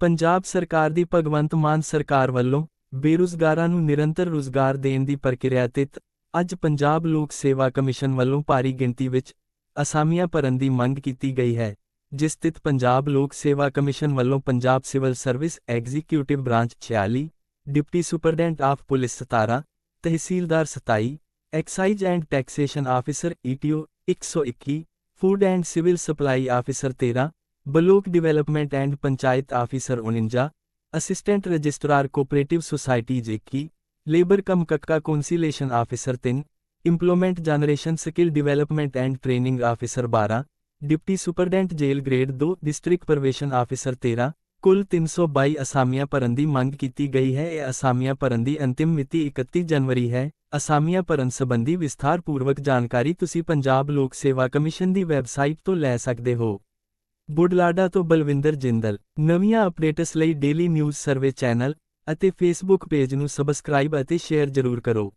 ਪੰਜਾਬ ਸਰਕਾਰ ਦੀ ਭਗਵੰਤ ਮਾਨ ਸਰਕਾਰ ਵੱਲੋਂ ਬੇਰੁਜ਼ਗਾਰਾਂ ਨੂੰ ਨਿਰੰਤਰ ਰੁਜ਼ਗਾਰ ਦੇਣ ਦੀ ਪ੍ਰਕਿਰਿਆ ਤਿਤ ਅੱਜ ਪੰਜਾਬ ਲੋਕ ਸੇਵਾ ਕਮਿਸ਼ਨ ਵੱਲੋਂ ਭਾਰੀ ਗਿਣਤੀ ਵਿੱਚ ਅਸਾਮੀਆਂ ਭਰਨ ਦੀ ਮੰਗ ਕੀਤੀ ਗਈ ਹੈ, ਜਿਸ ਤਿਤ ਪੰਜਾਬ ਲੋਕ ਸੇਵਾ ਕਮਿਸ਼ਨ ਵੱਲੋਂ Punjab civil service executive branch 46 deputy superintendent of police 17 tehsildar 27 excise and taxation officer ETO 121 food and civil supply officer 13 block development and panchayat officer 49 assistant registrar cooperative society ਜੇਕੀ, labour cum ਕੱਕਾ conciliation officer 3 employment generation skill development and training officer 12 deputy superintendent jail grade 2 district probation officer 13 ਕੁੱਲ 322 ਅਸਾਮੀਆਂ ਭਰਨ ਦੀ ਮੰਗ ਕੀਤੀ ਗਈ ਹੈ। ਇਹ ਅਸਾਮੀਆਂ ਭਰਨ ਦੀ ਅੰਤਿਮ ਮਿਤੀ 31 ਜਨਵਰੀ ਹੈ। ਅਸਾਮੀਆਂ ਭਰਨ ਸੰਬੰਧੀ ਵਿਸਥਾਰਪੂਰਵਕ ਜਾਣਕਾਰੀ ਤੁਸੀਂ ਪੰਜਾਬ ਲੋਕ ਸੇਵਾ ਕਮਿਸ਼ਨ ਦੀ ਵੈਬਸਾਈਟ ਤੋਂ ਲੈ ਸਕਦੇ ਹੋ। ਬੁਢਲਾਡਾ ਤੋਂ ਬਲਵਿੰਦਰ ਜਿੰਦਲ। ਨਵੀਆਂ ਅਪਡੇਟਸ ਲਈ ਡੇਲੀ ਨਿਊਜ਼ ਸਰਵੇ ਚੈਨਲ ਅਤੇ ਫੇਸਬੁੱਕ ਪੇਜ ਨੂੰ ਸਬਸਕ੍ਰਾਈਬ ਅਤੇ ਸ਼ੇਅਰ ਜ਼ਰੂਰ ਕਰੋ।